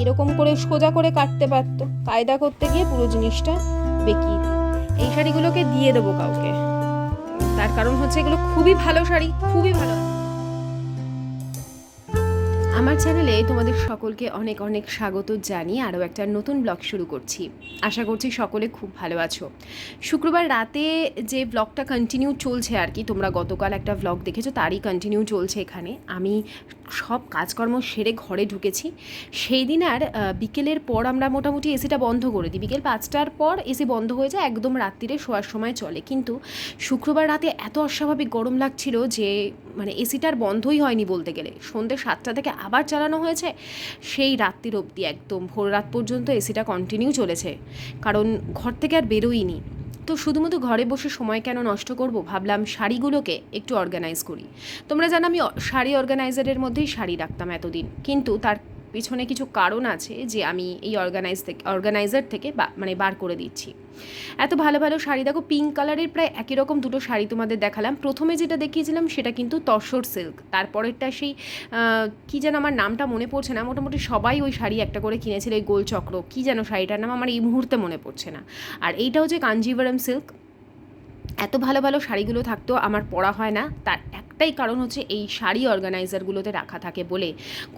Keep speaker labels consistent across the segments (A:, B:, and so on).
A: এরকম করে সোজা করে কাটতে পারতো। কায়দা করতে গিয়ে পুরো জিনিসটা বেঁকিয়ে এই শাড়িগুলোকে দিয়ে দেবো কাউকে। তার কারণ হচ্ছে এগুলো খুবই ভালো শাড়ি, খুবই ভালো। আমার চ্যানেলে তোমাদের সকলকে অনেক অনেক স্বাগত জানিয়ে আরও একটা নতুন ব্লগ শুরু করছি। আশা করছি সকলে খুব ভালো আছো। শুক্রবার রাতে যে ব্লগটা কন্টিনিউ চলছে আর কি, তোমরা গতকাল একটা ব্লগ দেখেছ, তারই কন্টিনিউ চলছে এখানে। আমি সব কাজকর্ম সেরে ঘরে ঢুকেছি। সেই দিন আর বিকেলের পর আমরা মোটামুটি এসিটা বন্ধ করে দিই। বিকেল পাঁচটার পর এসি বন্ধ হয়ে যায়, একদম রাত্রিরে শোয়ার সময় চলে। কিন্তু শুক্রবার রাতে এত অস্বাভাবিক গরম লাগছিল যে মানে এসিটার বন্ধই হয়নি বলতে গেলে। সন্ধ্যে সাতটা থেকে আবার চালানো হয়েছে। সেই রাত্রির অবধি একদম ভোর রাত পর্যন্ত এসিটা কন্টিনিউ চলেছে। কারণ ঘর থেকে আর বেরোইনি। তো শুধুমাত্র ঘরে বসে সময় কেন নষ্ট করব? ভাবলাম শাড়িগুলোকে একটু অর্গানাইজ করি। তোমরা জানো আমি শাড়ি অর্গানাইজারের মধ্যেই শাড়ি রাখতাম এতদিন। কিন্তু তার পিছনে কিছু কারণ আছে যে আমি এই অর্গানাইজ থেকে অর্গানাইজার থেকে মানে বার করে দিচ্ছি। এত ভালো ভালো শাড়ি, দেখো পিঙ্ক কালারের প্রায় একই রকম দুটো শাড়ি তোমাদের দেখালাম। প্রথমে যেটা দেখিয়েছিলাম সেটা কিন্তু তসর সিল্ক তারপরেরটা সেই কি যেন আমার নামটা মনে পড়ছে না, মোটামুটি সবাই ওই শাড়ি একটা করে কিনেছিল, এই গোল চক্র, কী যেন শাড়িটার নাম আমার এই মুহূর্তে মনে পড়ছে না। আর এইটা হচ্ছে কাঞ্জিভারম সিল্ক এত ভালো ভালো শাড়িগুলো থাকতো, আমার পরা হয় না, তার একটাই কারণ হচ্ছে এই শাড়ি অর্গানাইজারগুলোতে রাখা থাকে বলে।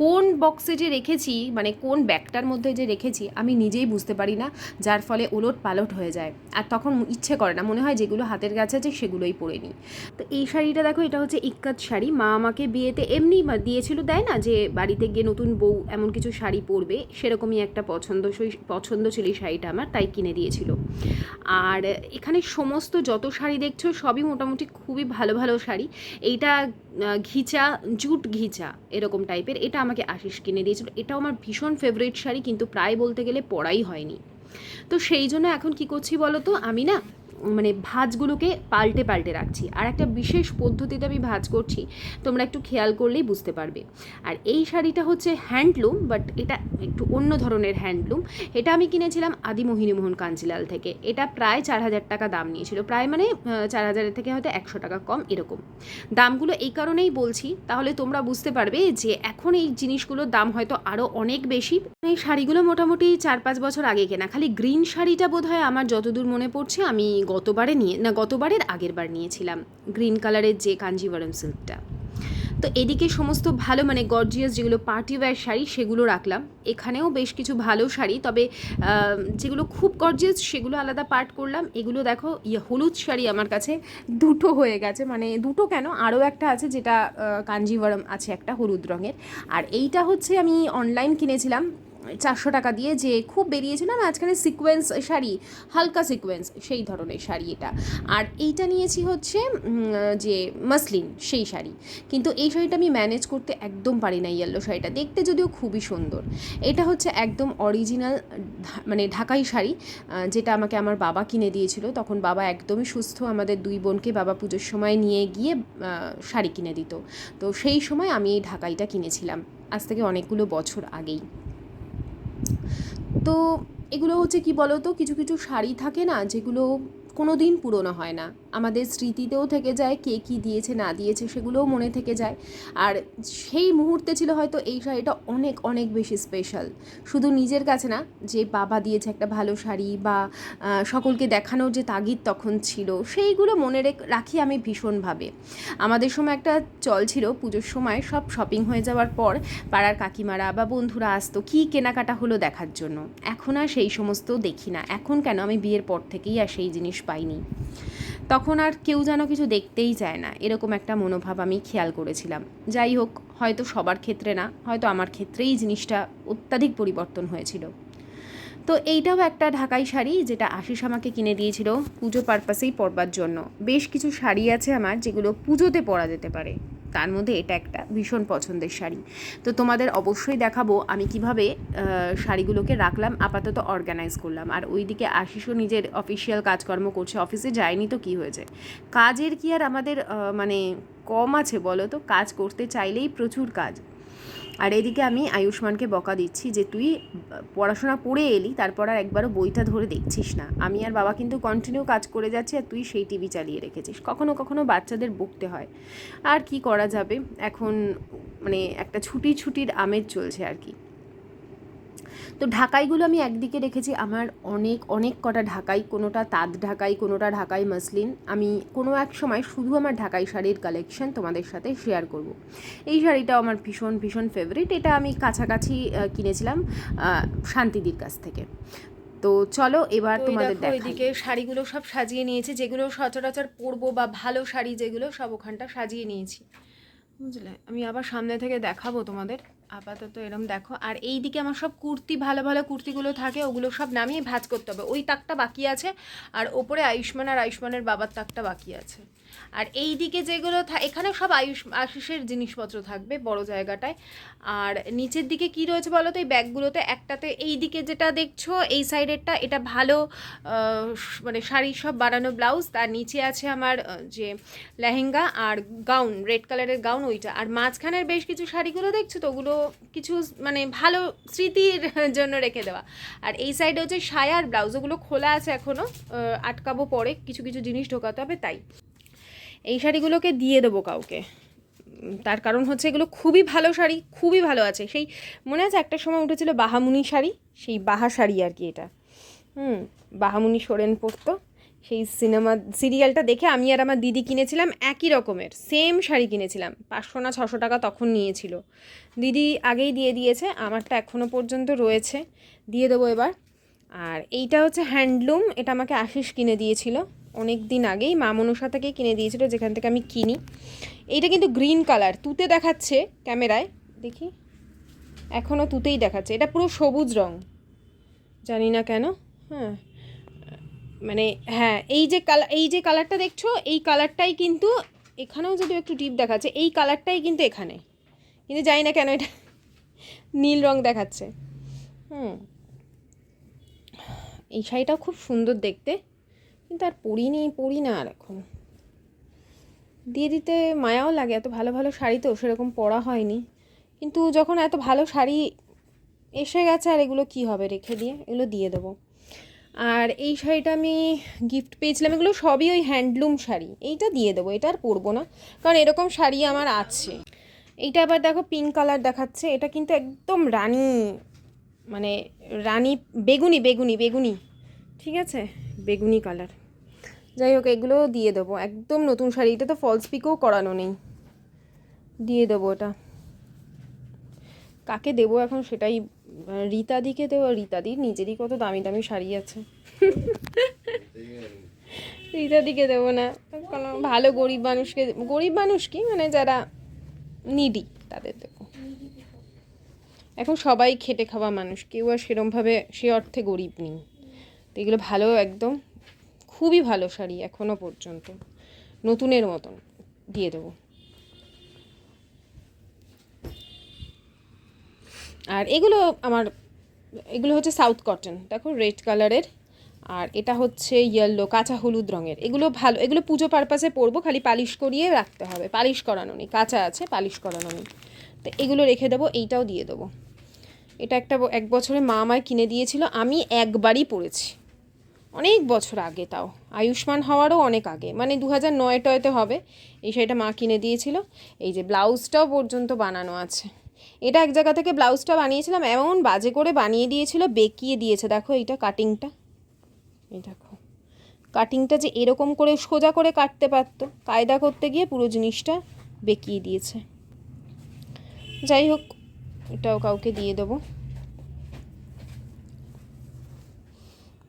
A: কোন বক্সে যে রেখেছি মানে কোন ব্যাগটার মধ্যে যে রেখেছি, আমি নিজেই বুঝতে পারি না, যার ফলে ওলট পালট হয়ে যায়। আর তখন ইচ্ছে করে না, মনে হয় যেগুলো হাতের কাছে আছে সেগুলোই পরে নিই। তো এই শাড়িটা দেখো, এটা হচ্ছে ইক্কাত শাড়ি। মা আমাকে বিয়েতে এমনি দিয়েছিল, দেয় না যে বাড়িতে গিয়ে নতুন বউ এমন কিছু শাড়ি পরবে, সেরকমই একটা পছন্দ পছন্দ ছিল এই শাড়িটা আমার, তাই কিনে দিয়েছিল। আর এখানে সমস্ত যত শাড়ি দেখছ, সবই মোটামুটি খুবই ভালো ভালো শাড়ি। এইটা ঘিচা, জুট ঘিচা এরকম টাইপের এটা আমাকে আশিস কিনে দিয়েছিল। এটাও আমার ভীষণ ফেভারিট শাড়ি, কিন্তু প্রায় বলতে গেলে পরাই হয়নি। তো সেই জন্য এখন কি করছি বলো তো আমি না মানে ভাঁজগুলোকে পাল্টে পাল্টে রাখছি। আর একটা বিশেষ পদ্ধতিতে আমি ভাজ করছি, তোমরা একটু খেয়াল করলেই বুঝতে পারবে। আর এই শাড়িটা হচ্ছে হ্যান্ডলুম, বাট এটা একটু অন্য ধরনের হ্যান্ডলুম। এটা আমি কিনেছিলাম আদি মোহিনীমোহন কাঞ্জিলাল থেকে। এটা প্রায় চার হাজার টাকা দাম নিয়েছিল। প্রায় মানে চার হাজারের থেকে হয়তো একশো টাকা কম এরকম। দামগুলো এই কারণেই বলছি, তাহলে তোমরা বুঝতে পারবে যে এখন এই জিনিসগুলোর দাম হয়তো আরও অনেক বেশি। এই শাড়িগুলো মোটামুটি চার পাঁচ বছর আগে কেনা। খালি গ্রিন শাড়িটা বোধ হয় আমার যতদূর মনে পড়ছে, আমি গতবারে নিয়ে, না, গতবারের আগের বার নিয়েছিলাম। গ্রিন কালারের যে কাঞ্জিভারম সিল্কটা। তো এদিকে সমস্ত ভালো মানে গর্জিয়াস যেগুলো পার্টি ওয়্যার শাড়ি, সেগুলো রাখলাম। এখানেও বেশ কিছু ভালো শাড়ি, তবে যেগুলো খুব গর্জিয়াস, সেগুলো আলাদা পার্ট করলাম। এগুলো দেখো ইয়ে হলুদ শাড়ি আমার কাছে দুটো হয়ে গেছে। মানে দুটো কেন? আরও একটা আছে যেটা কাঞ্জিভারম আছে একটা হলুদ রঙের। আর এইটা হচ্ছে আমি অনলাইন কিনেছিলাম। চারশো টাকা দিয়ে যে খুব বেরিয়েছিল না মাঝখানে সিকোয়েন্স শাড়ি, হালকা সিকোয়েন্স সেই ধরনের শাড়ি এটা। আর এইটা নিয়েছি হচ্ছে যে মাসলিন, সেই শাড়ি। কিন্তু এই শাড়িটা আমি ম্যানেজ করতে একদম পারি না ইয়েলো শাড়িটা। দেখতে যদিও খুবই সুন্দর। এটা হচ্ছে একদম অরিজিনাল মানে ঢাকাই শাড়ি যেটা আমাকে আমার বাবা কিনে দিয়েছিল। তখন বাবা একদমই সুস্থ, আমাদের দুই বোনকে বাবা পুজোর সময় নিয়ে গিয়ে শাড়ি কিনে দিত। তো সেই সময় আমি এই ঢাকাইটা কিনেছিলাম, আজ থেকে অনেকগুলো বছর আগেই। তো এগুলো হচ্ছে কি বলো তো কিছু কিছু শাড়ি থাকে না যেগুলো কোনো দিন পুরনো হয় না। আমাদের স্মৃতিতেও থেকে যায়, কে কী দিয়েছে, না দিয়েছে, সেগুলোও মনে থেকে যায়। আর সেই মুহূর্তে ছিল হয়তো এই শাড়িটা অনেক অনেক বেশি স্পেশাল শুধু নিজের কাছে না, যে বাবা দিয়েছে একটা ভালো শাড়ি বা সকলকে দেখানোর যে তাগিদ তখন ছিল, সেইগুলো মনে রেখ- রাখি আমি ভীষণভাবে। আমাদের সময় একটা চল ছিল, পুজোর সময় সব শপিং হয়ে যাওয়ার পর পাড়ার কাকিমারা বা বন্ধুরা আসতো, কী কেনাকাটা হলো দেখার জন্য। এখন আর সেই সমস্ত দেখি না। এখন কেন আমি বিয়ের পর থেকেই আর সেই জিনিস পাইনি। তখন আর কেউ যেন কিছু দেখতেই চায় না, এরকম একটা মনোভাব আমি খেয়াল করেছিলাম। যাই হোক, হয়তো সবার ক্ষেত্রে না, হয়তো আমার ক্ষেত্রেই জিনিসটা অত্যাধিক পরিবর্তন হয়েছিল। তো এইটাও একটা ঢাকাই শাড়ি যেটা আশিস আমাকে কিনে দিয়েছিল পুজো পারপাসেই পরবার জন্য। বেশ কিছু শাড়ি আছে আমার যেগুলো পুজোতে পরা যেতে পারে। তার মধ্যে এটা একটা ভীষণ পছন্দের শাড়ি। তো তোমাদের অবশ্যই দেখাবো আমি কীভাবে শাড়িগুলোকে রাখলাম, আপাতত অর্গানাইজ করলাম। আর ওইদিকে আশিসও নিজের অফিসিয়াল কাজকর্ম করছে অফিসে যায়নি তো কি হয়েছে? কাজের কি আর আমাদের মানে কম আছে বলো তো? কাজ করতে চাইলেই প্রচুর কাজ। আর এদিকে আমি আয়ুষ্মানকে বকা দিচ্ছি যে, তুই পড়াশোনা পড়ে এলি, তারপর আর একবারও বইটা ধরে দেখছিস না। আমি আর বাবা কিন্তু কন্টিনিউ কাজ করে যাচ্ছি আর তুই সেই টিভি চালিয়ে রেখেছিস। কখনো কখনো বাচ্চাদের বকতে হয়। আর কি করা যাবে? এখন মানে একটা ছুটি ছুটির আমেজ চলছে আর কি। তো ঢাকাইগুলো আমি একদিকে রেখেছি। আমার অনেক অনেক কটা ঢাকাই কোনোটা তাঁত ঢাকাই কোনোটা ঢাকাই মাসলিন। আমি কোনো এক সময় শুধু আমার ঢাকাই শাড়ির কালেকশন তোমাদের সাথে শেয়ার করব। এই শাড়িটাও আমার ভীষণ ভীষণ ফেভারিট এটা আমি কাছাকাছি কিনেছিলাম শান্তিদির কাছ থেকে। তো চলো এবার তোমাদের দেখাই। এদিকে শাড়িগুলো সব সাজিয়ে নিয়েছি যেগুলো সচরাচর পরবো বা ভালো শাড়ি যেগুলো সব ওখানটা সাজিয়ে নিয়েছি। বুঝলে? আমি আবার সামনে থেকে দেখাবো তোমাদের। আপাতত এরম দেখো। আর এই দিকে আমার সব কুর্তি, ভালো ভালো কুর্তিগুলো থাকে, ওগুলো সব নামিয়ে ভাঁজ করতে হবে। ওই তাকটা বাকি আছে, আর ওপরে আয়ুষ্মান আর আয়ুষ্মানের বাবার তাকটা বাকি আছে। আর এই দিকে যেগুলো এখানে সব আয়ুষ, আশিসের জিনিসপত্র থাকবে বড় জায়গাটায়। আর নিচের দিকে কি রয়েছে বলো তো? এই ব্যাগগুলোতে একটাতে এই দিকে যেটা দেখছ, এই সাইডেরটা এটা ভালো মানে শাড়ি সব বানানো ব্লাউজ। তার নিচে আছে আমার যে লেহেঙ্গা আর গাউন, রেড কালারের গাউন ওইটা। আর মাঝখানের বেশ কিছু শাড়িগুলো দেখছ তো? ওগুলো কিছু মানে ভালো স্মৃতির জন্য রেখে দেওয়া। আর এই সাইডে হচ্ছে সায়ার ব্লাউজ। ওগুলো খোলা আছে এখনও আটকাবো পরে। কিছু কিছু জিনিস ঢোকাতে হবে, তাই। এই শাড়িগুলোকে দিয়ে দেবো কাউকে। তার কারণ হচ্ছে এগুলো খুবই ভালো শাড়ি, খুবই ভালো আছে। সেই মনে আছে একটা সময় উঠেছিল বাহামুনি শাড়ি? সেই বাহা শাড়ি আর কি এটা। হুম, বাহামুনি সোরেন পরতো। সেই সিনেমা, সিরিয়ালটা দেখে আমি আর আমার দিদি কিনেছিলাম একই রকমের, সেম শাড়ি কিনেছিলাম। পাঁচশো না ছশো টাকা তখন নিয়েছিল। দিদি আগেই দিয়ে দিয়েছে, আমারটা এখনও পর্যন্ত রয়েছে। দিয়ে দেবো এবার। আর এইটা হচ্ছে হ্যান্ডলুম, এটা আমাকে আশিস কিনে দিয়েছিল। অনেক দিন আগেই মা মনসা থেকে কিনে দিয়েছিল, যেখান থেকে আমি কিনি। এইটা কিন্তু গ্রিন কালার, তুতে দেখাচ্ছে ক্যামেরায়, দেখি। এখনও তুতেই দেখাচ্ছে, এটা পুরো সবুজ রং। জানি না কেন হ্যাঁ। মানে হ্যাঁ এই যে কালার এই যে কালারটা দেখছ, এই কালারটাই কিন্তু এখানেও যদি একটু ডিপ দেখাচ্ছে, এই কালারটাই কিন্তু এখানে। কিন্তু জানি না কেন এটা নীল রং দেখাচ্ছে। হুম। এই শাড়িটাও খুব সুন্দর দেখতে। কিন্তু আর পরিনি, পরি না আর এখন। দিয়ে দিতে মায়াও লাগে, এত ভালো ভালো শাড়ি তো সেরকম পরা হয়নি। কিন্তু যখন এত ভালো শাড়ি এসে গেছে আর এগুলো কি হবে রেখে দিয়ে, এগুলো দিয়ে দেবো। আর এই শাড়িটা আমি গিফট পেয়েছিলাম, এগুলো সবই ওই হ্যান্ডলুম শাড়ি। এইটা দিয়ে দেবো, এটা আর পরবো না, কারণ এরকম শাড়ি আমার আছে। এইটা আবার দেখো পিঙ্ক কালার দেখাচ্ছে, এটা কিন্তু একদম রানি মানে রানি, বেগুনি বেগুনি বেগুনি, ঠিক আছে? বেগুনি কালার যাই হোক এগুলোও দিয়ে দেবো। একদম নতুন শাড়ি, এটা তো ফলস পিকও করানো নেই। দিয়ে দেবো ওটা। কাকে দেবো এখন সেটাই রীতাদিকে দেবো রীতাদির নিজেরই কত দামি দামি শাড়ি আছে। রীতাদিকে দেবো না। কোনো ভালো গরিব মানুষকে, গরিব মানুষ কি? মানে যারা নিডি তাদের দেবো। এখন সবাই খেটে খাওয়া মানুষ, কেউ আর সেরমভাবে, সে অর্থে গরিব নেই। তো এগুলো ভালো একদম। খুবই ভালো শাড়ি এখনও পর্যন্ত। নতুনের মতন। দিয়ে দেবো। আর এগুলো আমার, এগুলো হচ্ছে সাউথ কটন দেখো রেড কালারের আর এটা হচ্ছে ইয়েলো কাঁচা হলুদ রঙের। এগুলো ভালো, এগুলো পুজো পারপাসে পরবো, খালি পালিশ করিয়ে রাখতে হবে। পালিশ করানো নেই, কাঁচা আছে, পালিশ করানো নেই। তো এগুলো রেখে দেবো, এইটাও দিয়ে দেবো। এটা একটা এক বছরে মা আমায় কিনে দিয়েছিল, আমি একবারই পরেছি। অনেক বছর আগে তাও। আয়ুষ্মান হওয়ারও অনেক আগে। মানে দু হাজার নয় টয়তে হবে। এই শাড়িটা মা কিনে দিয়েছিল। এই যে ব্লাউজটাও পর্যন্ত বানানো আছে। এটা এক জায়গা থেকে ব্লাউজটা বানিয়েছিলাম। এমন বাজে করে বানিয়ে দিয়েছিল, বেঁকিয়ে দিয়েছে। দেখো এইটা কাটিংটা এই দেখো। কাটিংটা যে এরকম করে সোজা করে কাটতে পারতো। কায়দা করতে গিয়ে পুরো জিনিসটা বেঁকিয়ে দিয়েছে। যাই হোক, এটাও কাউকে দিয়ে দেবো।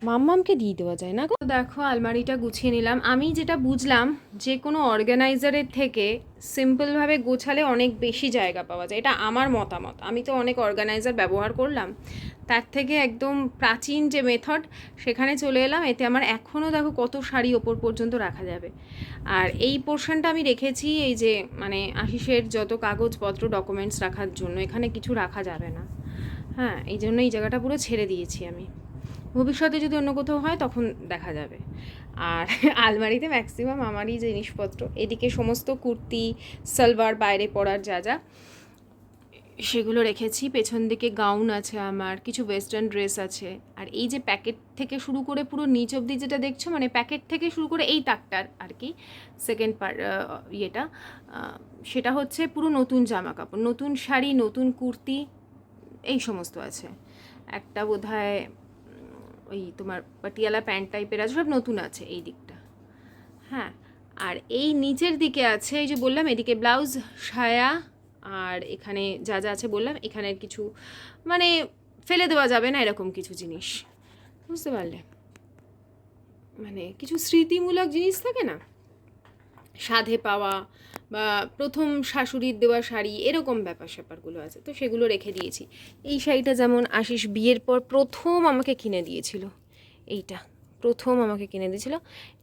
A: মাম্মামকে দিয়ে দেওয়া যায় না গো। দেখো, আলমারিটা গুছিয়ে নিলাম। আমি যেটা বুঝলাম, যে কোনো অর্গানাইজারের থেকে সিম্পলভাবে গোছালে অনেক বেশি জায়গা পাওয়া যায়। এটা আমার মতামত। আমি তো অনেক অর্গানাইজার ব্যবহার করলাম। তার থেকে একদম প্রাচীন যে মেথড সেখানে চলে এলাম। এতে আমার এখনও দেখো কত শাড়ি ওপর পর্যন্ত রাখা যাবে। আর এই পোর্শনটা আমি রেখেছি এই যে মানে আশিসের যত কাগজপত্র ডকুমেন্টস রাখার জন্য। এখানে কিছু রাখা যাবে না। হ্যাঁ এই জন্য এই জায়গাটা পুরো ছেড়ে দিয়েছি আমি। ভবিষ্যতে যদি অন্য কোথাও হয়, তখন দেখা যাবে। আর আলমারিতে ম্যাক্সিমাম আমারই জিনিসপত্র। এদিকে সমস্ত কুর্তি, সালোয়ার বাইরে পরার যা যা, সেগুলো রেখেছি। পেছন দিকে গাউন আছে আমার, কিছু ওয়েস্টার্ন ড্রেস আছে। আর এই যে প্যাকেট থেকে শুরু করে পুরো নিচ অবধি যেটা দেখছ মানে প্যাকেট থেকে শুরু করে এই তাকটার আর কি সেকেন্ড পার ইয়েটা সেটা হচ্ছে পুরো নতুন জামা কাপড় নতুন শাড়ি, নতুন কুর্তি, এই সমস্ত আছে। একটা বোধ হয় ওই তোমার পাটিয়ালা প্যান্ট টাইপের আছে, সব নতুন আছে এই দিকটা। হ্যাঁ আর এই নিচের দিকে আছে, এই যে বললাম, এদিকে ব্লাউজ সায়া, আর এখানে যা যা আছে বললাম এখানের কিছু মানে ফেলে দেওয়া যাবে না এরকম কিছু জিনিস। বুঝতে পারলে? মানে কিছু স্মৃতিমূলক জিনিস থাকে না? সাধে পাওয়া বা প্রথম শাশুড়ির দেওয়া শাড়ি এরকম ব্যাপার স্যাপারগুলো আছে, তো সেগুলো রেখে দিয়েছি। এই শাড়িটা যেমন আশিস বিয়ের পর প্রথম আমাকে কিনে দিয়েছিল, এইটা প্রথম আমাকে কিনে দিয়েছিল,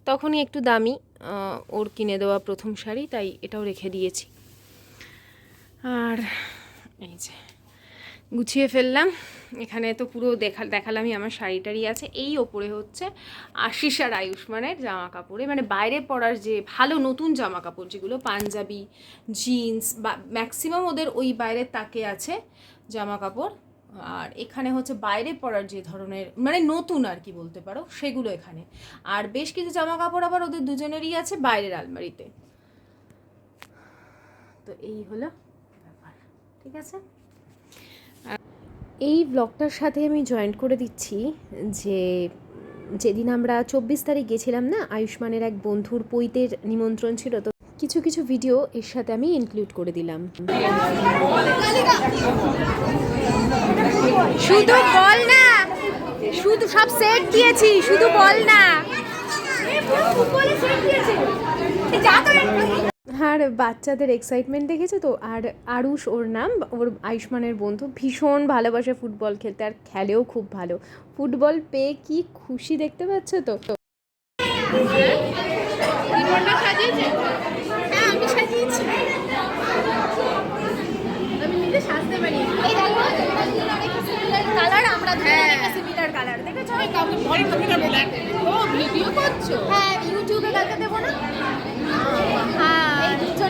A: তখনই একটু দামি ওর কিনে দেওয়া প্রথম শাড়ি, তাই এটাও রেখে দিয়েছি। আর এই যে গুছিয়ে ফেললাম। এখানে তো পুরো দেখা, দেখালামই আমার শাড়ি টাড়ি আছে। এই ওপরে হচ্ছে আশিস আর আয়ুষ্মানের জামা কাপড়ে মানে বাইরে পরার যে ভালো নতুন জামা কাপড় যেগুলো, পাঞ্জাবি, জিন্স বা ম্যাক্সিমাম ওদের ওই বাইরের তাকে আছে জামা কাপড় আর এখানে হচ্ছে বাইরে পরার যে ধরনের মানে নতুন আর কি বলতে পারো, সেগুলো এখানে। আর বেশ কিছু জামা কাপড় আবার ওদের দুজনেরই আছে বাইরের আলমারিতে। তো এই হলো ব্যাপার, ঠিক আছে? এই ব্লগটার সাথে আমি জয়েন্ট করে দিচ্ছি যে, যেদিন আমরা চব্বিশ তারিখ গেছিলাম না, আয়ুষ্মানের এক বন্ধুর পৈতের নিমন্ত্রণ ছিল, তো কিছু কিছু ভিডিও এর সাথে আমি ইনক্লুড করে দিলাম। শুধু বল না! শুধু সব সেট দিয়েছি, শুধু বল না! আর বাচ্চাদের এক্সাইটমেন্ট দেখেছে তো? আর আরুষ ওর নাম ওর আয়ুষ্মানের বন্ধু ভীষণ ভালোবাসে ফুটবল খেলতে আর খেলেও খুব ভালো। ফুটবল পেয়ে কি খুশি দেখতে পাচ্ছ তো?
B: কালার আমরা সিমিলার কালার দেখেছ? ভিডিও করছ? হ্যাঁ ইউটিউবে কালকে দেবো না? হ্যাঁ এই দুজন হচ্ছে হ্যাঁ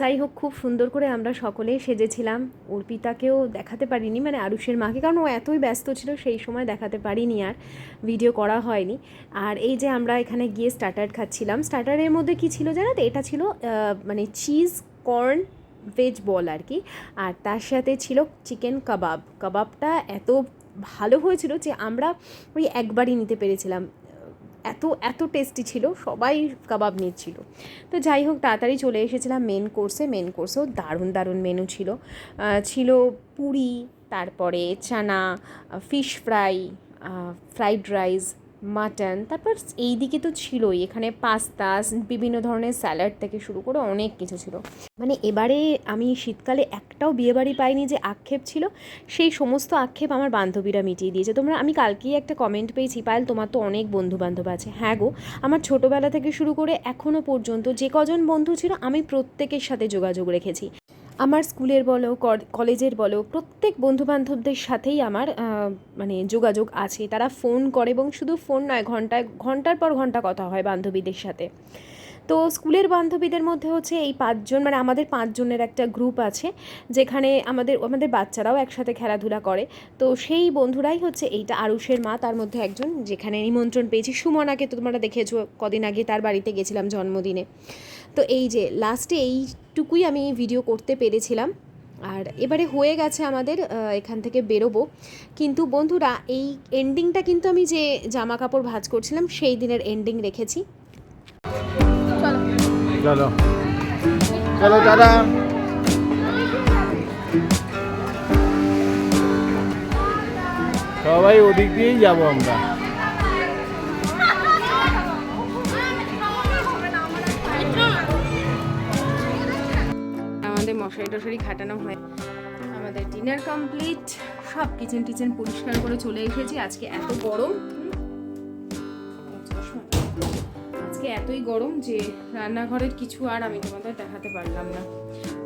A: যাই হোক, খুব সুন্দর করে আমরা সকলেই সেজেছিলাম। অর্পিতাকেও দেখাতে পারিনি মানে আরুষের মাকে, কারণ ও এতই ব্যস্ত ছিল, সেই সময় দেখাতে পারিনি আর ভিডিও করা হয়নি। আর এই যে আমরা এখানে গিয়ে স্টার্টার খাচ্ছিলাম স্টার্টারের মধ্যে কি ছিল জানো তো? এটা ছিল মানে চিজ কর্ন ভেজ বল আর কি। আর তার সাথে ছিল চিকেন কাবাব কাবাবটা এত ভালো হয়েছিল যে আমরা ওই একবারই নিতে পেরেছিলাম। এত এত টেস্টি ছিল, সবাই কাবাব নিচ্ছিল। তো যাই হোক, তাড়াতাড়ি চলে এসেছিলাম মেন কোর্সে মেন কোর্সেও দারুণ দারুণ মেনু ছিল। ছিল পুরি, তারপরে chana fish fry fried rice mutton, তারপর এই দিকে তো ছিলই। এখানে পাস্তা, বিভিন্ন ধরনের স্যালাড থেকে শুরু করে অনেক কিছু ছিল। মানে এবারে আমি শীতকালে একটাও বিয়েবাড়ি পাইনি যে আক্ষেপ ছিল। সেই সমস্ত আক্ষেপ আমার বান্ধবীরা মিটিয়ে দিয়েছে। তোমরা, আমি কালকেই একটা কমেন্ট পেয়েছি, পায়েল তোমার তো অনেক বন্ধু বান্ধব আছে। হ্যাঁ গো, আমার ছোটোবেলা থেকে শুরু করে এখনও পর্যন্ত যে কজন বন্ধু ছিল, আমি প্রত্যেকের সাথে যোগাযোগ রেখেছি। আমার স্কুলের বলো কলেজের বলো, প্রত্যেক বন্ধুবান্ধবদের সাথেই আমার মানে যোগাযোগ আছে। তারা ফোন করে এবং শুধু ফোন নয়, ঘন্টায়, ঘণ্টার পর ঘণ্টা কথা হয় বান্ধবীদের সাথে। তো স্কুলের বান্ধবীদের মধ্যে হচ্ছে এই পাঁচজন মানে আমাদের পাঁচজনের একটা গ্রুপ আছে, যেখানে আমাদের আমাদের বাচ্চারাও একসাথে খেলাধুলা করে। তো সেই বন্ধুরাই হচ্ছে এইটা আরুষের মা, তার মধ্যে একজন, যেখানে নিমন্ত্রণ পেয়েছি। সুমনাকে তো তোমরা দেখেছ, কদিন আগে তার বাড়িতে গেছিলাম জন্মদিনে। তো এই যে লাস্টে এইটুকুই আমি ভিডিও করতে পেরেছিলাম। আর এবারে হয়ে গেছে আমাদের এখান থেকে বেরোবো। কিন্তু বন্ধুরা, এই এন্ডিংটা কিন্তু আমি যে জামা কাপড় ভাঁজ করছিলাম, সেই দিনের এন্ডিং রেখেছি।
C: সবাই ওদিক দিয়েই যাব আমরা।
A: মশারি টশারি খাটানো হয়। আমাদের ডিনার কমপ্লিট সব কিচেন টিচেন পরিষ্কার করে চলে এসেছি। আজকে এত গরম। আজকে এতই গরম যে রান্নাঘরের কিছু আর আমি তোমাদের দেখাতে পারলাম না।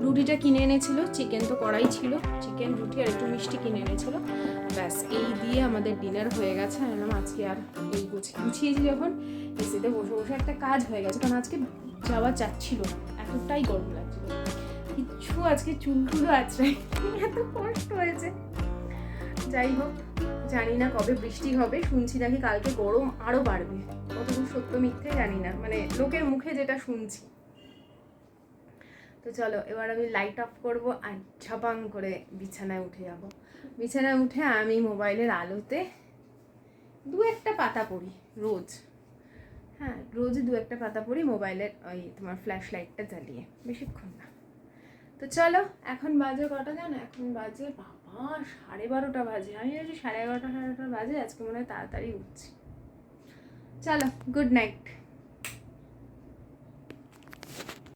A: রুটিটা কিনে এনেছিল চিকেন তো করাই ছিল। চিকেন রুটি আর একটু মিষ্টি কিনে এনেছিল। ব্যাস, এই দিয়ে আমাদের ডিনার হয়ে গেছে। আমি আজকে আর এই গুছিয়ে গুছিয়েছি যখন এসিতে বসে বসে একটা কাজ হয়ে গেছে। কারণ আজকে যাওয়া যাচ্ছিল না। এতটাই গরম লাগছিল। কিচ্ছু আজকে চুলগুলো আছে এত কষ্ট হয়েছে। যাই হোক, জানি না কবে বৃষ্টি হবে, শুনছি নাকি কালকে গরম আরও বাড়বে। কতদূর সত্য মিথ্যে জানি না মানে লোকের মুখে যেটা শুনছি। তো চলো, এবার আমি লাইট অফ করব আর ঝপাং করে বিছানায় উঠে যাব। বিছানায় উঠে আমি মোবাইলের আলোতে দু একটা পাতা পড়ি, রোজ। হ্যাঁ রোজ দু একটা পাতা পড়ি মোবাইলের ওই তোমার ফ্ল্যাশ লাইটটা জ্বালিয়ে, বেশিক্ষণ না। তো চলো, এখন বাজে কটা জানো? এখন বাজে বাবা, সাড়ে বারোটা বাজে। আমি ভাবছি সাড়ে এগারোটা, সাড়ে বাজে, আজকে মনে হয় তাড়াতাড়ি উঠছি। চলো গুড নাইট